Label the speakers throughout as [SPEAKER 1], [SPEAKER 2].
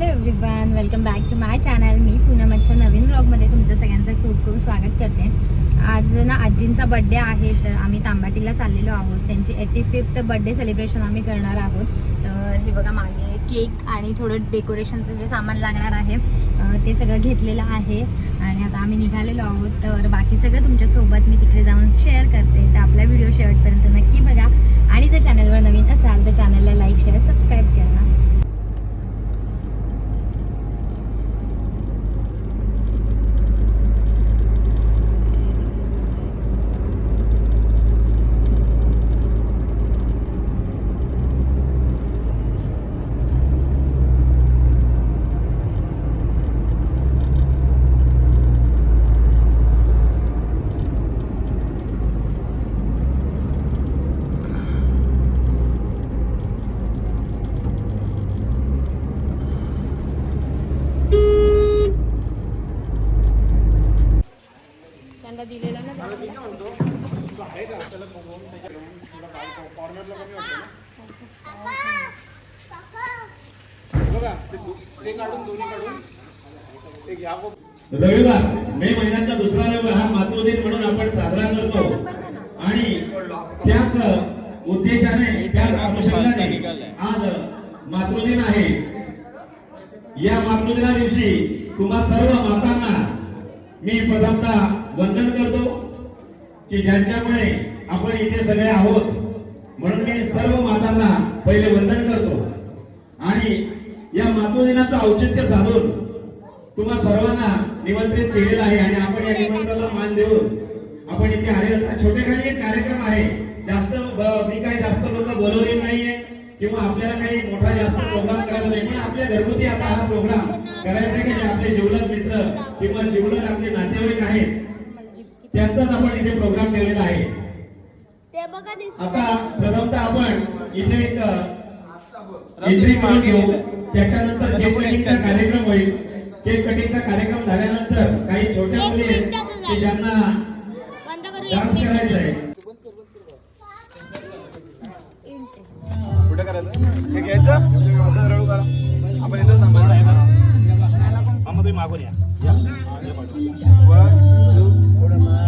[SPEAKER 1] Hello everyone welcome back to my channel मी पूनमच्या नवीन ब्लॉगमध्ये तुमचं सगळ्यांचं खूप खूप स्वागत करते. आज ना आजींचा बड्डे आहे तर आम्ही तांबाटीला चाललेलो आहोत. त्यांची एटी फिफ्थ बड्डे सेलिब्रेशन आम्ही करणार आहोत. तर हे बघा मागे केक आणि थोडं डेकोरेशनचं जे सामान लागणार आहे ते सगळं घेतलेलं आहे. आणि आता आम्ही निघालेलो आहोत. तर बाकी सगळं तुमच्यासोबत मी तिकडे जाऊन शेअर करते. तर आपला व्हिडिओ शेवटपर्यंत नक्की बघा. आणि जर चॅनलवर नवीन असाल तर चॅनलला लाईक शेअर सबस्क्राईब करा. त्यांना दिलेला ना
[SPEAKER 2] रविवार मे महिन्याचा दुसरा रविवार हा मातृदिन म्हणून आपण साजरा करतो. आणि त्याच उद्देशाने त्याच अनुषंगाने आज मातृदिन आहे. या मातृदिना दिवशी तुम्हा सर्व मातांना मी प्रथमतः वंदन करतो की ज्यांच्यामुळे आपण इथे सगळे आहोत म्हणून मी सर्व मातांना पहिले वंदन करतो. आणि या मातृदिनाचं औचित्य साधून तुम्हा सर्वांना निमंत्रित केलेलं आहे आणि आपण या निमंत्रणाला मान देऊन आपण इथे आले छोटे खाली एक कार्यक्रम आहे. जास्त मी काही जास्त लोक बोलवले नाहीये किंवा आपल्याला काही मोठा जास्त प्रोग्राम करायचा नाही. पण आपल्या घरगुती असा हा प्रोग्राम करायचा की जे आपले जीवलग मित्र किंवा जीवलग आपले नातेवाईक आहेत त्यांचाच आपण इथे प्रोग्राम ठेवलेला आहे.
[SPEAKER 3] ते बघा दिसत
[SPEAKER 2] आता प्रथमतः आपण इथे एक एंट्री करून घेऊ. त्याच्यानंतर केक कटिंगचा कार्यक्रम होईल. केक कटिंगचा कार्यक्रम झाल्यानंतर काही छोट्या मुली आहेत की ज्यांना
[SPEAKER 3] बंद करू
[SPEAKER 2] डान्स करायचा आहे.
[SPEAKER 4] कुठे करायचं? हे घ्यायचं? असं रळू करा आपण इथं थांबायचं हा तुम्ही मागून या.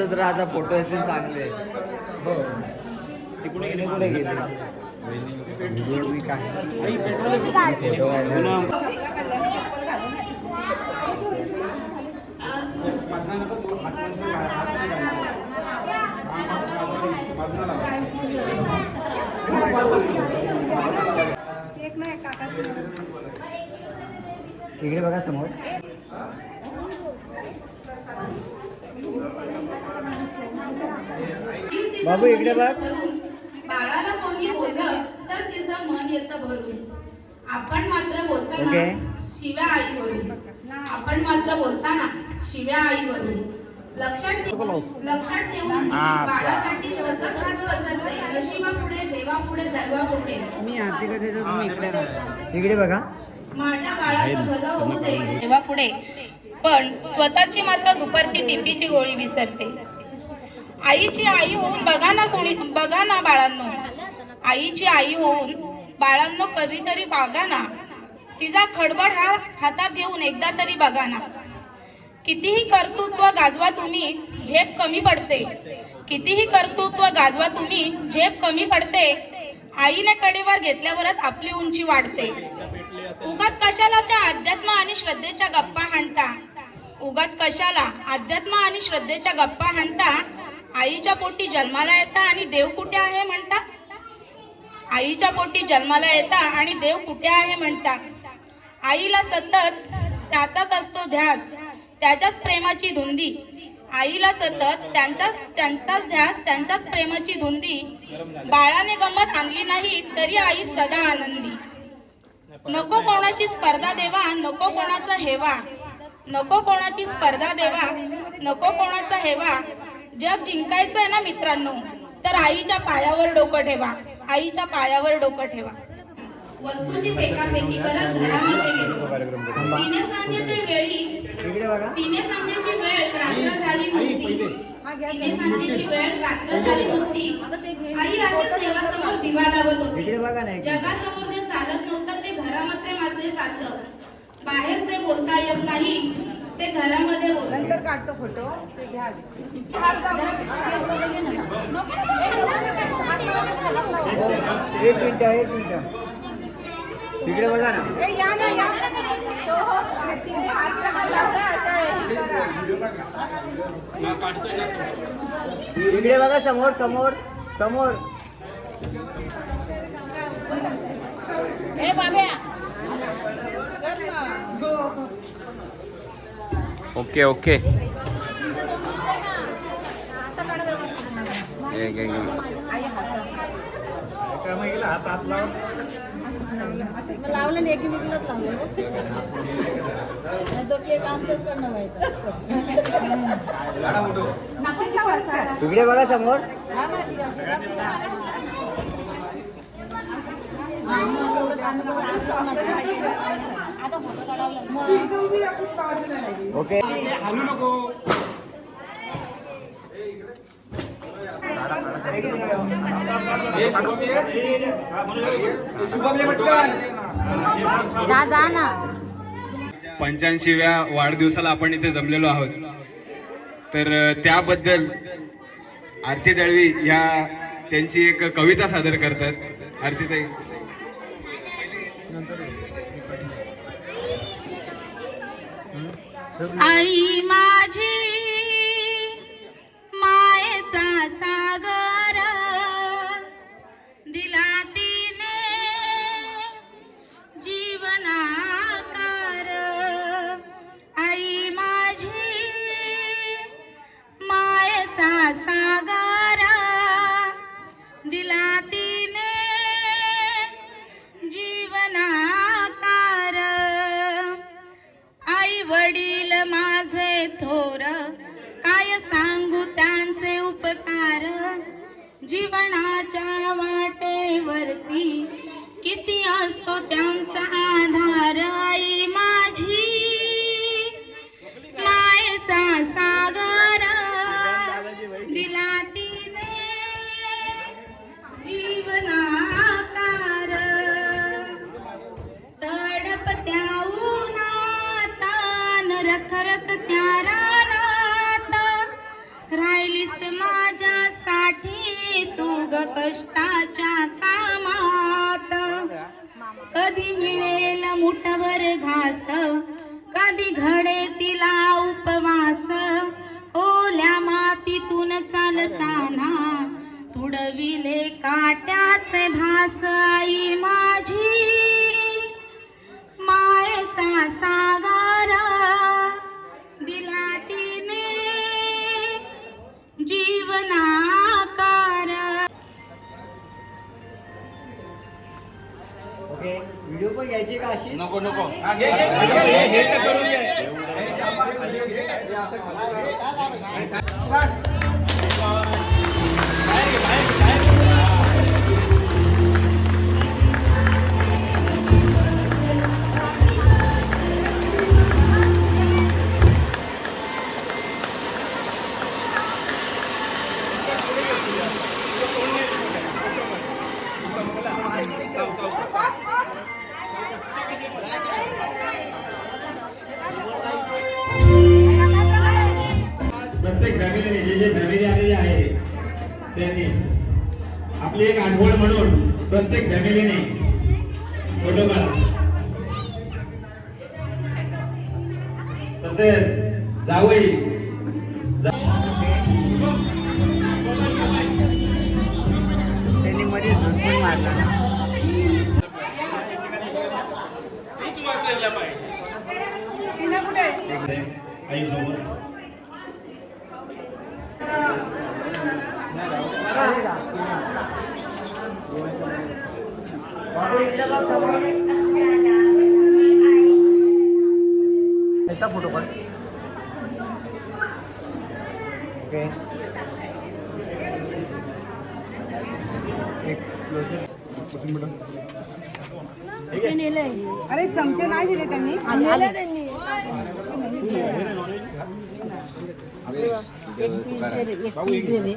[SPEAKER 5] असेच असत राहता फोटो असतील चांगले.
[SPEAKER 4] तिकडे
[SPEAKER 5] कुठे गेले. इकडे बघा समोर. बाबू इकडे बघ.
[SPEAKER 6] बाळाला कोणी बोललं तर तिचं मन येतं भरून. आपण मात्र बोलताना. शिव्या आई वरून आपण मात्र बोलताना शिव्या आई वरून लक्षात ठेव लक्षात ठेवून ती बाळासाठी सतत हात पसरते नशिबापुढे देवापुढे दैवा कुठे
[SPEAKER 5] मी आधी कधी तुम्ही इकडे इकडे बघा.
[SPEAKER 6] माझ्या बाळाचं भलं होऊ दे. देवा पुढे पण स्वतःची मात्र दुपारची टिपीची गोळी विसरते. आईची आई होऊन बघा ना कोणी बघा ना बाळांनो. आईची आई होऊन बाळांनो कधीतरी बघा ना. तिचा खडबड हा हातात घेऊन एकदा तरी बघा ना. कितीही कर्तृत्व गाजवा तुम्ही झेप कमी पडते. कितीही कर्तृत्व गाजवा तुम्ही झेप कमी पडते. आईने कडेवर घेतल्यावरच आपली उंची वाढते. उगाच कशाला त्या अध्यात्म आणि श्रद्धेच्या गप्पा हाणता? उगाच कशाला? अध्यात्म आणि श्रद्धेच्या गप्पा हाणता? आईच्या पोटी जन्माला येता आणि देव कुठे आहे म्हणता? आईच्या पोटी जन्माला येता आणि देव कुठे आहे म्हणता? आईला सतत त्याचाच असतो ध्यास त्याच्याच प्रेमाची धुंदी. आईला सतत त्यांच्याच त्यांचाच ध्यास त्यांच्याच प्रेमाची धुंदी. बाळाने गंमत आणली नाही तरी आई सदा आनंदी. नको कोणाची स्पर्धा देवा नको कोणाचा हेवा. नको कोणाची स्पर्धा देवा नको कोणाचा हेवा. जग जिंकायचं आहे ना मित्रांनो तर आईच्या पायावर डोकं ठेवा. आईच्या पायावर डोकं ठेवा. वस्तूंची फेकाफेकी करत घरामध्ये गेलो तिने सांजेच्या वेळी
[SPEAKER 5] इकडे बघा
[SPEAKER 6] तिने सांजेची वेळ रात्र झाली नव्हती. तिने सांजेची वेळ रात्र झाली नव्हती. आई अशीच देवासमोर दिवा लावत होती.
[SPEAKER 5] इकडे बघा ना इकडे.
[SPEAKER 6] जगासमोर जे चालत नव्हतं ते घरामध्ये मात्र चाललं. बाहेर जे बोलता येत नाही ते घरामध्ये बोलत
[SPEAKER 7] नंतर काढतो फोटो ते घ्या
[SPEAKER 5] एक मिनिट एक मिनिट. इकडे बघा ना.
[SPEAKER 7] ए, या ना या.
[SPEAKER 5] इकडे बघा समोर समोर समोर.
[SPEAKER 8] Okay okay. एक एक
[SPEAKER 1] लावलं नाही एकमेकीलाच लावलं तो केक आमच्याच कडनं व्हायचा
[SPEAKER 5] इकडे बघा. समोर ओके.
[SPEAKER 1] जा जा ना.
[SPEAKER 8] पंच्याऐंशीव्या वाढदिवसाला आपण इथे जमलेलो आहोत. तर त्याबद्दल आरती दळवी ह्या त्यांची एक कविता सादर करतात. आरतीताई.
[SPEAKER 6] आई माझी जीवनाच्या वाटेवरती किती असतो त्यांचा कष्टाच्या कामात. कधी मिळेल मुठभर घास कधी घडे तिला उपवास. ओल्या मातीतून चालताना तुडविले काट्याचे भास. आई माझी मायेचा सागर दिला तिने. जीवना
[SPEAKER 5] ओके. व्हिडिओ पण घ्यायची का अशी
[SPEAKER 4] नको नको.
[SPEAKER 2] प्रत्येक फॅमिलीने जे जे फॅमिली आलेली आहे त्यांनी आपली एक आठवण म्हणून प्रत्येक फॅमिलीने फोटो काढा. तसेच जावई
[SPEAKER 5] त्यांनी मध्ये मारला. फोटो काढ. ओके.
[SPEAKER 7] अरे चमचे नाही दिले त्यांनी.
[SPEAKER 1] त्यांनी. एक
[SPEAKER 3] दिले.